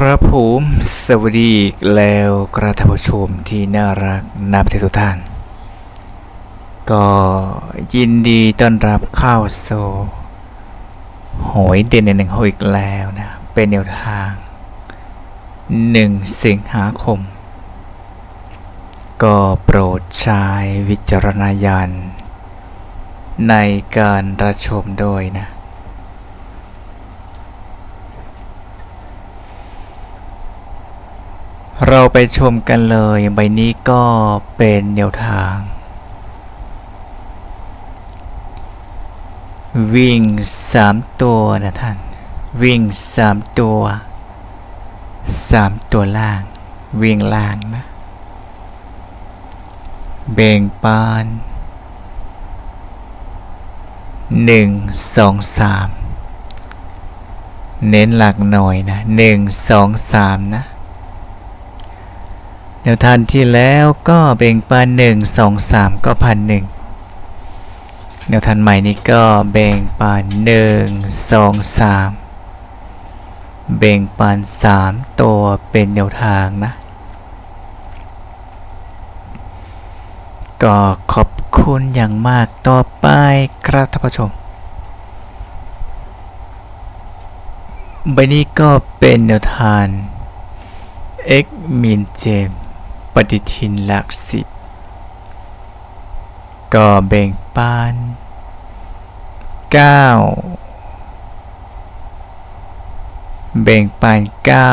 ครับผมสวัสดีอีกแล้วกระทานผู้ชมที่น่ารักนับเททุกท่าน ก็ยินดีต้อนรับเข้าสู่หวยเด่นในหนึ่งหวยอีกแล้วนะ เป็นแนวทางหนึ่งสิงหาคม ก็โปรดใช้วิจารณญาณในการรับชมด้วยนะ เราไปชมกันเลย ใบนี้ก็เป็นแนวทาง วิ่งสามตัวนะท่าน วิ่งสามตัวสามตัวล่าง วิ่งล่างนะ เบ่งปานหนึ่งสองสามเน้นหลักหน่อยนะหนึ่งสองสามนะ แนวทางที่แล้วก็เบ่งปานหนึ่งสองสามก็พันหนึ่งแนวทางใหม่นี้ก็เบ่งปานหนึ่งสองสามเบ่งปานสามตัวเป็นแนวทางนะ ก็ขอบคุณอย่างมากต่อไปครับท่านผู้ชมใบนี้ก็เป็นแนวทาง x มินเจม ปฏิทินหลักสิบ ก็แบ่งปานเก้าแบ่งปานเก้า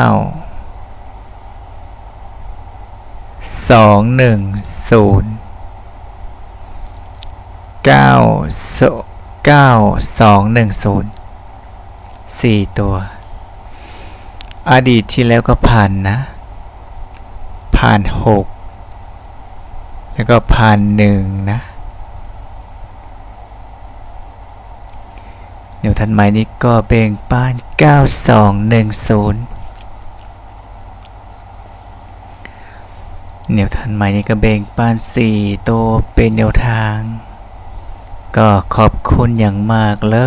สองหนึ่งศูนย์เก้าสเก้าสองหนึ่งศูนย์สี่ตัว อดีตที่แล้วก็ผ่านนะ ผ่านหกแล้วก็ผ่านหนึ่งนะเดี๋ยวทันใหมนี้ก็เบ่งป้าน 9210แนวทันใหม่นี้ก็เบ่งป้าน4ตัวเป็นแนวทาง ก็ขอบคุณอย่างมากเล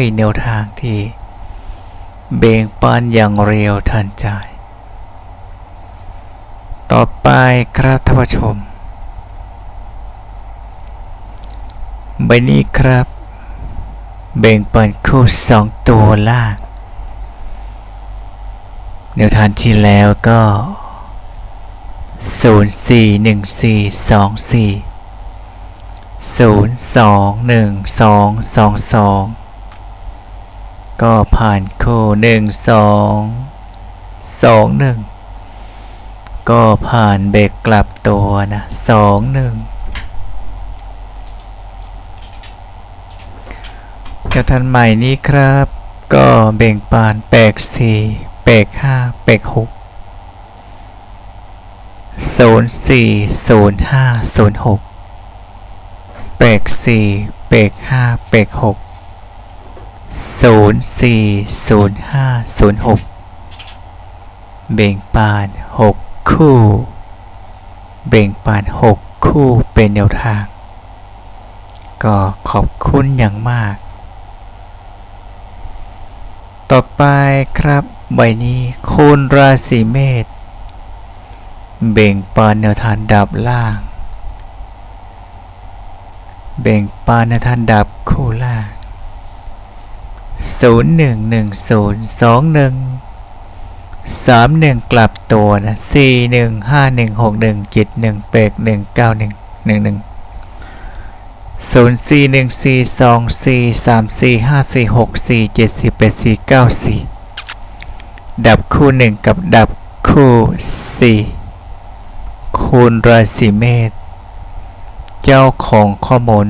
ย แนวทางที่ เบ่งปานอย่างเร็วทันใจ ต่อไปครับท่านผู้ชม ใบนี้ครับ เบ่งเปันคู่สองตัวล่างแนวทางที่แล้วก็ 0 4 1 4 2 4 0 2 1 2 2 2 ก็ผ่านคู่ 1 2 2 1 ก็ผ่านเบรกกลับตัวนะ2 1กระทันใหม่นี้ครับ ก็เบ่งปานแปกสี่แปกห้าแปกหกศูนย์สี่ศูนย์ห้าศูนย์หกแปกสี่แปกห้าแปกหกศูนย์สี่ศูนย์ห้าศูนย์หกเบ่งปานหก คู่ เบ่งปานหกคู่เป็นแนวทาง ก็ขอบคุณอย่างมาก ต่อไปครับใบนี้คุณราศีเมษเบ่งปานแนวทางดับล่าง เบ่งปานแนวทางดับคู่ล่าง 0 1 1 0 2 1 สามหนึ่งกลับตัวนะสี่หนึ่งห้าหนึ่งหกหนึ่งเจ็ดหนึ่งแปดหนึ่งเก้าหนึ่งหนึ่งหนึ่งศูนย์สี่หนึ่งสี่สองสี่สามสี่ห้าสี่หกสี่เจ็ดสี่แปดสี่เก้าสี่ดับคู่หนึ่งกับดับคู่สี่คูณราศีเมษเจ้าของข้อมูล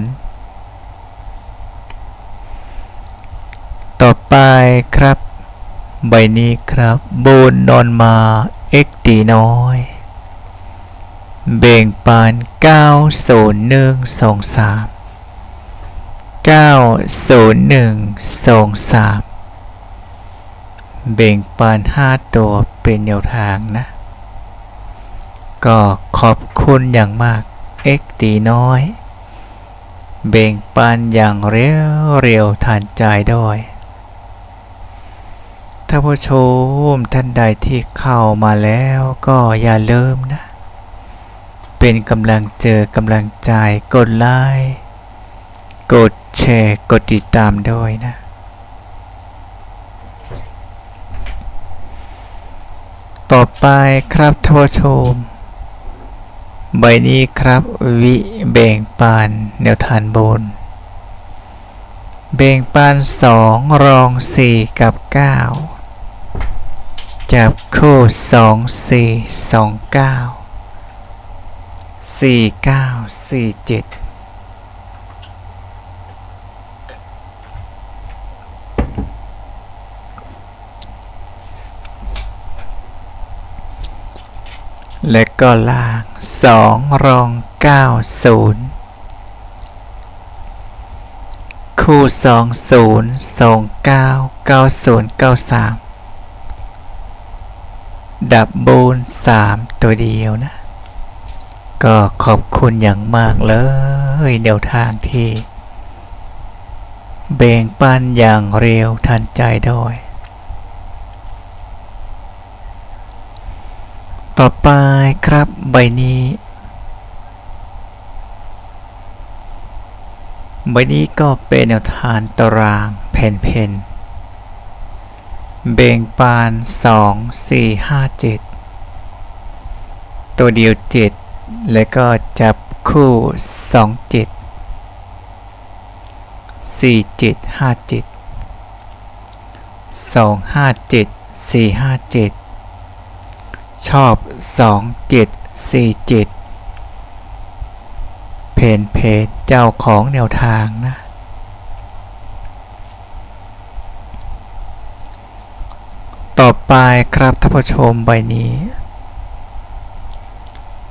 ต่อไปครับ ใบนี้ครับโบนนอนมาเอ็กตีน้อย เบ่งปาน9 0 1 2 3 9 0 1 2 3 เบ่งปาน 5 ตัวเป็นแนวทางนะ ก็ขอบคุณอย่างมาก X ตีน้อย เบ่งปานอย่างเร็วเร็วทันใจด้วย ท่านผู้ชมท่านใดที่เข้ามาแล้วก็อย่าลืมนะ เป็นกำลังเจอกำลังใจกดไลค์กดแชร์กดติดตามด้วยนะ ต่อไปครับท่านผู้ชม ใบนี้ครับวิแบ่งปันแนวทานบนแบ่งปันสองรองสี่กับเก้า จับคู่สองสี่สองเก้าสี่เก้าสี่เจ็ดและก็ล่างสองรองเก้าศูนย์คู่สองศูนย์สองเก้าเก้าศูนย์เก้าสาม ดับบูนสามตัวเดียวนะ ก็ขอบคุณอย่างมากเลยแนวทางที่ เบ่งปันอย่างเร็วทันใจด้วย ต่อไปครับใบนี้ ใบนี้ก็เป็นแนวทางตารางเพนเพน เบ่งปานสองสี่ห้าเจ็ดตัวเดียวเจ็ดแล้วก็จับคู่สองเจ็ดสี่เจ็ดห้าเจ็ดสองห้าเจ็ดสี่ห้าเจ็ดชอบสองเจ็ดสี่เจ็ดเพนเพจเจ้าของแนวทางนะ ต่อไปครับท่านผู้ชมใบนี้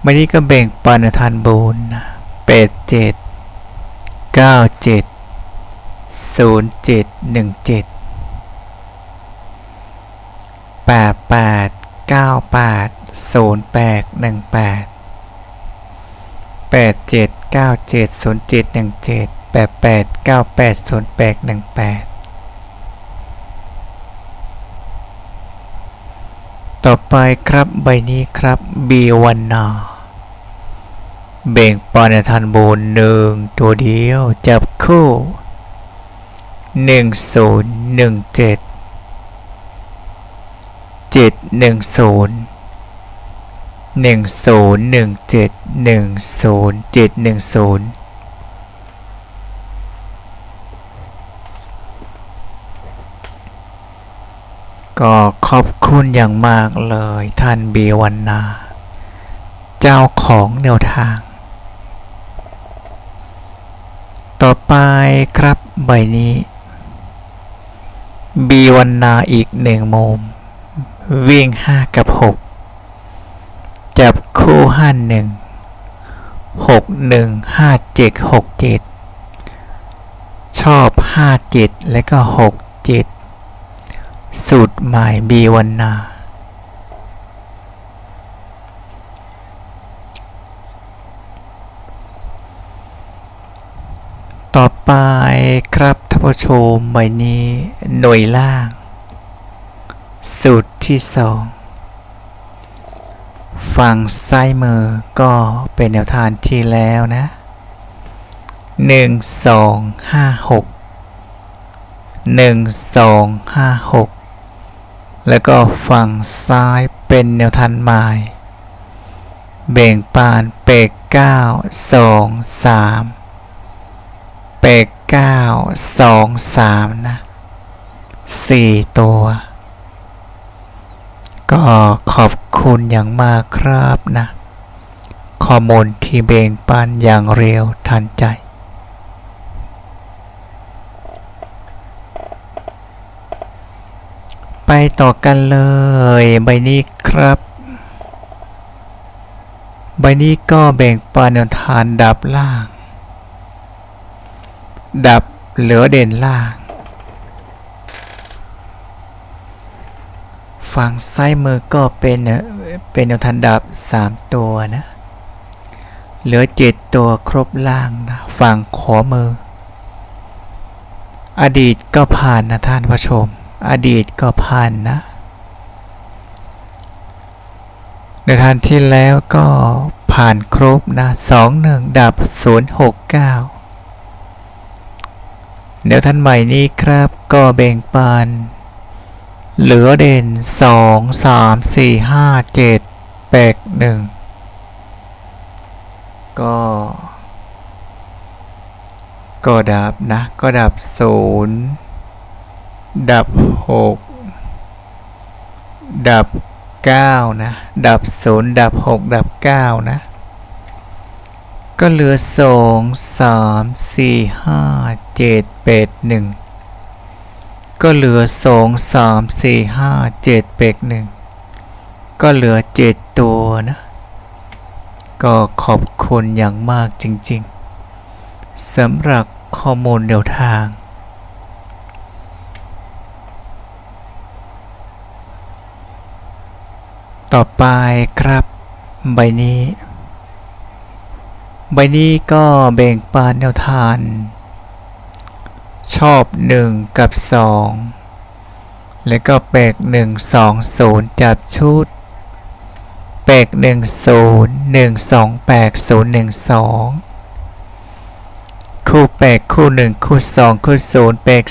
ใบนี้ก็แบ่งปันทานบุญนะเปดเจ็ดเก้าเจ็ดศูนย์เจ็ดหนึ่งเจ็ดแปดแปดเก้าแปดศูนย์แปดหนึ่งแปดแปดเจ็ดเก้าเจ็ดศูนย์เจ็ดหนึ่งเจ็ดแปดแปดเก้าแปดศูนย์แปดหนึ่งแปด ต่อไปครับใบนี้ครับบีวันนาเบ่งปอนในทันบูนหนึ่งตัวเดียวจับคู่หนึ่งศูนย์หนึ่งเจ็ดเจ็ดหนึ่งศูนย์หนึ่งศูนย์หนึ่งเจ็ดหนึ่งศูนย์เจ็ดหนึ่งศูนย์ ก็ขอบคุณอย่างมากเลยท่านบีวันนา เจ้าของแนวทาง ต่อไปครับใบนี้บีวันนาอีกหนึ่งมุมวิ่งห้ากับหกจับคู่ห้าหนึ่งหกหนึ่งห้าเจ็ดหกเจ็ดชอบห้าเจ็ดและก็หกเจ็ด สูตรหมายบีวันนา ต่อไปครับท่านผู้ชมใบนี้ หน่วยล่าง สูตรที่สองฝั่งซ้ายมือก็เป็นแนวทางที่แล้วนะหนึ่งสองห้าหกหนึ่งสองห้าหก แล้วก็ฝั่งซ้ายเป็นแนวทางหมายเบ่งปานเปกเก้าสองสามเปกเก้าสองสามนะสี่ตัว ก็ขอบคุณอย่างมากครับนะ ข้อมูลที่เบ่งปันอย่างเร็วทันใจ ไปต่อกันเลย ใบนี้ครับ ใบนี้ก็แบ่งปันแนวทานดับล่าง ดับเหลือเด่นล่าง ฝั่งซ้ายมือก็เป็นเป็นแนวทานดับ 3 ตัวนะ เหลือ 7 ตัวครบล่างนะ ฝั่งขวามือ อดีตก็ผ่านนะท่านผู้ชม อดีตก็ผ่านนะ ในทานที่แล้วก็ผ่านครบนะสองหนึ่งดับศูนย์หกเก้าเดี๋ยวท่านใหม่นี้ครับก็แบ่งปัน เหลือเด่นสองสามสี่ห้าเจ็ดแปดหนึ่งก็ก็ดับนะ ก็ดับศูนย์ ดับหกดับเก้านะ ดับศูนย์ดับหกดับเก้านะ ก็เหลือสองสามสี่ห้าเจ็ดแปดหนึ่งก็เหลือสองสามสี่ห้าเจ็ดแปดหนึ่งก็เหลือเจ็ดตัวนะ ก็ขอบคุณอย่างมากจริง ๆสำหรับข้อมูลแนวทาง ต่อไปครับ ใบนี้ ใบนี้ก็แบ่งปานแนวทาน ชอบ 1 กับ 2 แล้วก็แปก1 2 0 จับชุด แปก1 0 1 2แปก0 1 2 คู่แปกคู่ 1 คู่ 2 คู่ 0 แปก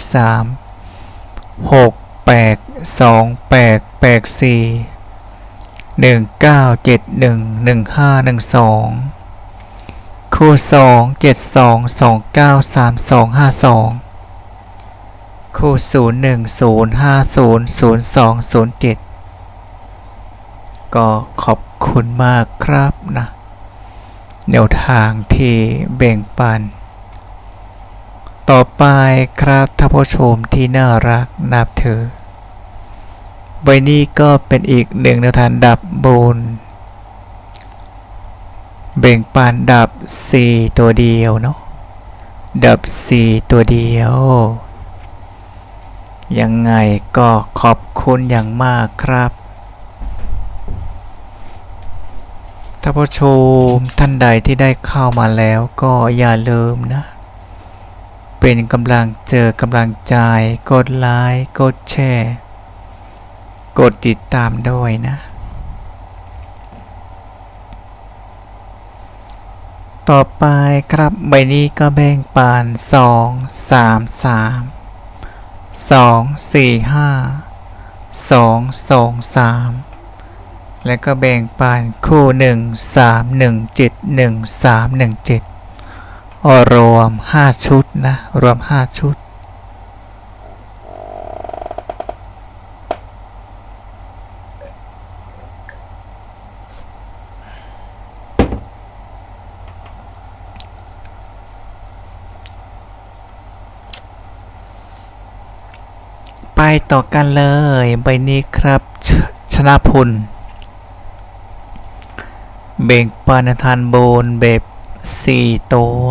3 6แปก2แปกแปก4 หนึ่งเก้าเจ็ดหนึ่งหนึ่งห้าหนึ่งสองคู่สองเจ็ดสองสองเก้าสามสองห้าสองคู่ศูนย์หนึ่งศูนย์ห้าศูนย์ศูนย์สองศูนย์เจ็ดก็ขอบคุณมากครับนะแนวทางที่แบ่งปัน ต่อไปครับท่านผู้ชมที่น่ารักนับถือ ใบนี้ก็เป็นอีกหนึ่งแนวทางดับบนเบ่งปานดับ 4 ตัวเดียวเนาะดับ 4 ตัวเดียว ยังไงก็ขอบคุณอย่างมากครับถ้านผู้ชมท่านใดที่ได้เข้ามาแล้วก็อย่าลืมนะ เป็นกำลังเจอกำลังใจ กดไลค์ กดแชร์ กดติดตามด้วยนะ ต่อไปครับใบนี้ก็แบ่งปาน2 3 3 2 4 5 2 2 3แล้วก็แบ่งปานคู่1 3 1 7 1 3 1 7รวม5ชุดนะ รวม5ชุด ต่อกันเลย ใบนี้ครับชชนะพลเบ่งปานทานโบนแบบสี่ตัว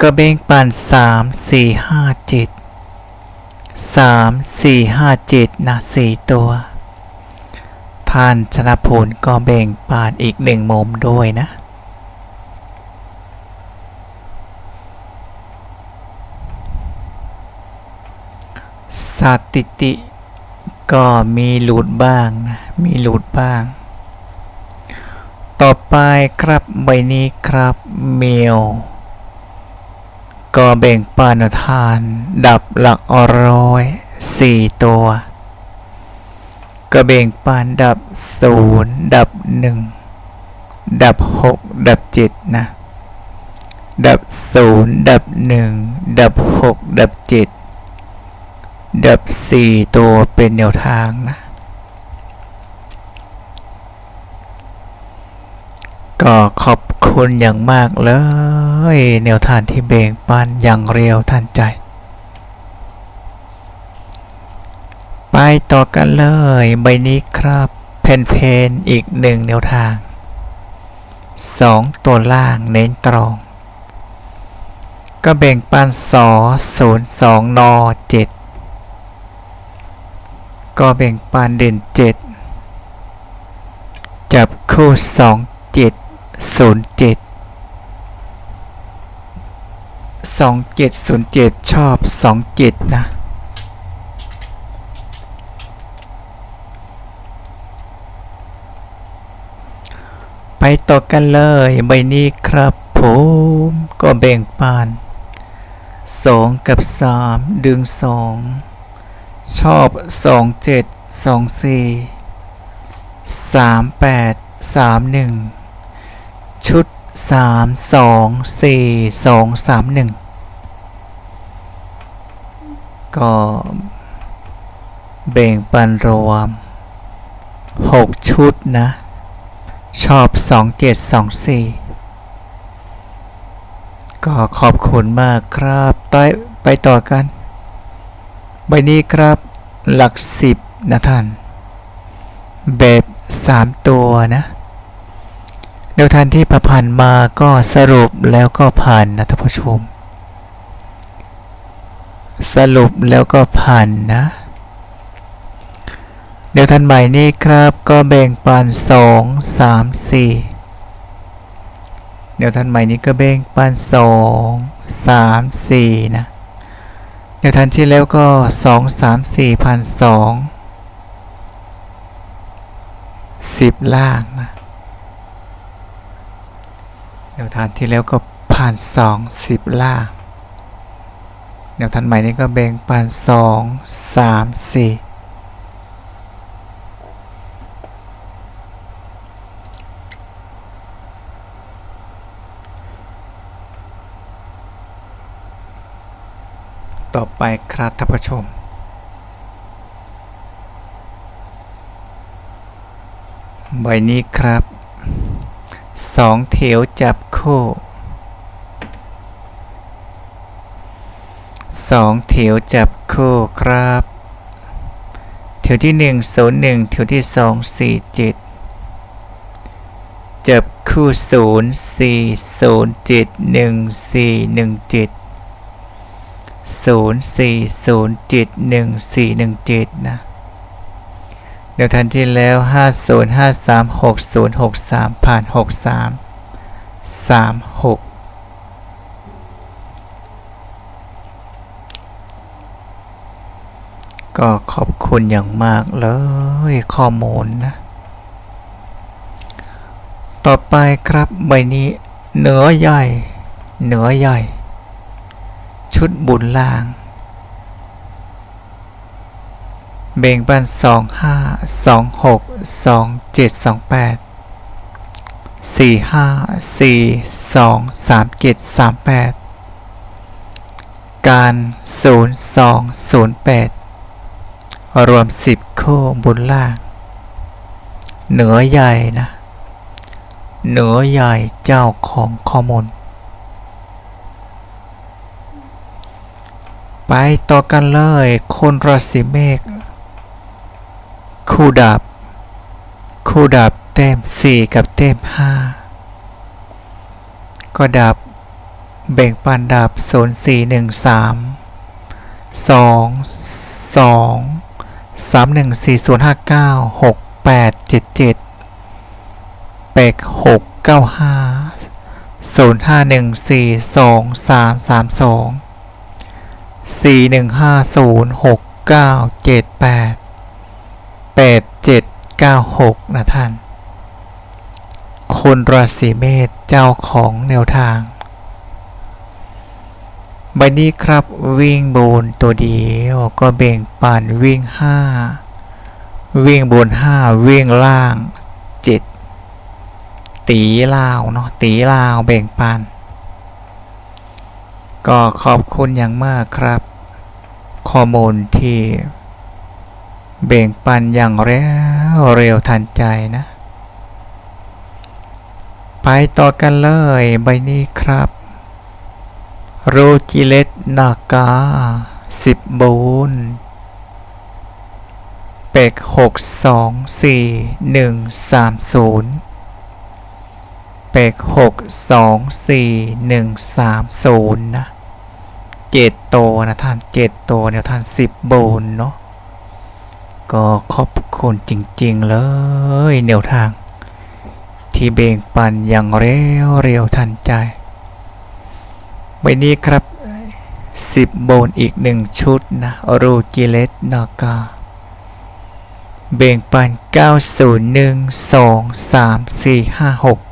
ก็เบงปานสามสี่ห้าเจ็ดสามสี่ห้าเจ็ดนะสี่ตัว ท่านชนะพลก็แบ่งปานอีกหนึ่งมุมด้วยนะ สถิติ ก็มีหลุดบ้างนะ มีหลุดบ้าง ต่อไปครับใบนี้ครับเมล ก็แบ่งปานทาน ดับหลักร้อยสี่ตัว ก็แบ่งปานดับศูนย์ดับหนึ่งดับหกดับเจ็ดนะ ดับศูนย์ดับหนึ่งดับหกดับเจ็ด ดับ 4 ตัวเป็นแนวทางนะ ก็ขอบคุณอย่างมากเลย แนวทางที่เบ่งปันอย่างเรียวทันใจ ไปต่อกันเลย ใบนี้ครับ เพนเพนอีกหนึ่งแนวทาง 2 ตัวล่างเน้นตรงก็แบ่งปันสอ02นอ7 ก็แบ่งปานเด่น 7 จับคู่ 2 7 0 7 2707 ชอบ 27 นะ ไปต่อกันเลย ใบนี้ครับผมก็แบ่งปาน 2 กับ 3 ดึง 2 ชอบสองเจ็ดสองสี่สามแปดสามหนึ่งชุดสามสองสี่สองสามหนึ่งก็แบ่งปันรวมหกชุดนะ ชอบสองเจ็ดสองสี่ก็ขอบคุณมากครับต้อยไปต่อกัน ใบนี้ครับหลักสิบนะท่าน แบบสามตัวนะแนวทางที่ประพันมาก็สรุปแล้วก็ผ่านนะท่านผู้ชม สรุปแล้วก็ผ่านนะ เดี๋ยวทันใหม่นี้ครับก็แบ่งปันสองสามสี่เดี๋ยวทันใหม่นี้ก็แบ่งปันสองสามสี่นะ เดี๋ยวทันที่แล้วก็สองสามสี่พันสองสิบล่างนะเดี๋ยวทันที่แล้วก็ผ่านสองสิบล่างเดี๋ยวทันใหม่นี้ก็แบ่งปันสองสามสี่ ต่อไปครับท่านผู้ชม ใบนี้ครับสองเถวจับคู่สองเถวจับคู่ครับเถวที่หนึ่งศูนย์หนึ่งเถวที่สองสี่เจ็ดจับคู่ศูนย์สี่ศูนย์เจ็ดหนึ่งสี่หนึ่งเจ็ดศูนย์สี่ศูนย์เจ็ดหนึ่งสี่หนึ่งเจ็ด นะเดี๋ยวทันที่แล้วห้าศูนย์ห้าสามหกศูนย์หกสามผ่านหกสามสามหกก็ขอบคุณอย่างมากเลยข้อมูลนะ ต่อไปครับใบนี้เหนือใหญ่เหนือใหญ่ ชุดบุญล่าง เบ่งปันสองห้าสองหกสองเจ็ดสองแปดสี่ห้าสี่สองสามเจ็ดสามแปดการศูนย์สองศูนย์แปดรวมสิบคู่บุญล่าง เหนือใหญ่นะ เหนือใหญ่เจ้าของข้อมูล ไปต่อกันเลย คนราศีเมษคู่ดับ คู่ดับเต็มสี่กับเต็มห้าก็ดับ แบ่งปันดับโซนสี่หนึ่งสามสองสองสามหนึ่งสี่ศูนย์ห้าเก้าหกแปดเจ็ดเจ็ดแปดหกเก้าห้า0 4 1 3 2 2 3 1 4 0 5 9 6 8 7 7ส6 9สามส4 2สอง สี่หนึ่งห้าศูนย์หกเก้าเจ็ดแปดแปดเจ็ดเก้าหกนะท่าน คนราศีเมษเจ้าของแนวทาง ใบนี้ครับวิ่งบนตัวเดียวก็เบ่งปันวิ่งห้าวิ่งบนห้าวิ่งล่างเจ็ดตีลาวเนาะตีลาวเบ่งปัน ก็ขอบคุณอย่างมากครับ ข้อมูลที่ เบ่งปันอย่างเร็วเร็วทันใจนะ ไปต่อกันเลยใบนี้ครับโรจิเลตนากาสิบบูนเป็กหกสองสี่หนึ่งสามศูนย์ เปกหกสองสี่หนึ่งสามศูนย์นะเจ็ดโตนะท่านเจ็ดโตเนี่ยท่านสิบบูนเนาะก็ขอบคุณจริงๆเลยแนวทาง ที่เบ่งปันอย่างเร็วเร็วทันใจใบนี้ครับสิบโบนอีกหนึ่งชุดนะรูจิเลตนากาเบ่งปัน 9 0 1 2 3 4 5 6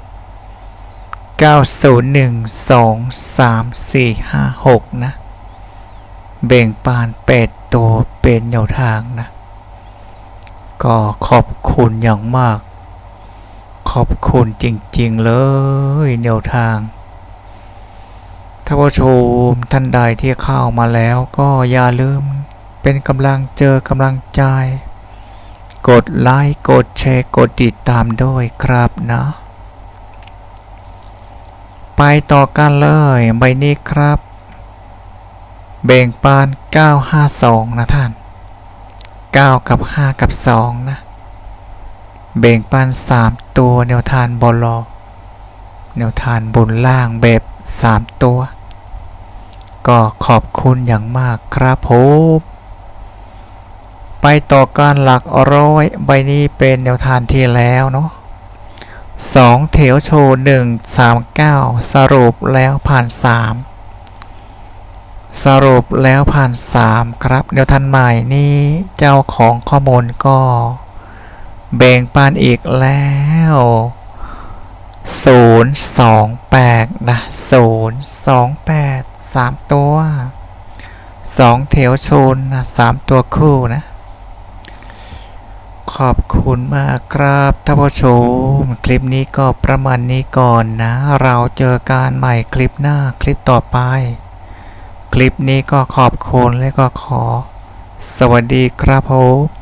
901 2 3 4 5 6 นะ เบ่งปานเป็ดตัวเป็นแนวทางนะ ก็ขอบคุณอย่างมาก ขอบคุณจริง ๆ เลยแนวทางถ้านผู้ชมท่านใดที่เข้ามาแล้วก็อย่าลืมเป็นกำลังเจอกำลังใจ กดไลค์ กดแชร์ กดติดตามด้วยครับนะ ไปต่อกันเลย ใบนี้ครับ เบ่งปาน 952 นะท่าน 9 กับ 5 กับ 2 นะ เบ่งปาน 3 ตัวแนวทานบอลลอแนวทานบนล่างแบบ 3 ตัว ก็ขอบคุณอย่างมากครับผมไปต่อการหลักร้อย ใบนี้เป็นแนวทานที่แล้วเนาะ สองแถวโชว์หนึ่งสามเก้าสรุปแล้วผ่านสามสรุปแล้วผ่านสามครับแนวทานใหม่นี้เจ้าของข้อมูลก็ แบ่งปันอีกแล้วศูนย์สองแปดนะศูนย์สองแปดสามตัวสองแถวโชนนะสามตัวคู่นะ ขอบคุณมากครับท่านผู้ชม คลิปนี้ก็ประมาณนี้ก่อนนะ เราเจอกันใหม่คลิปหน้าคลิปต่อไป คลิปนี้ก็ขอบคุณและก็ขอ สวัสดีครับผม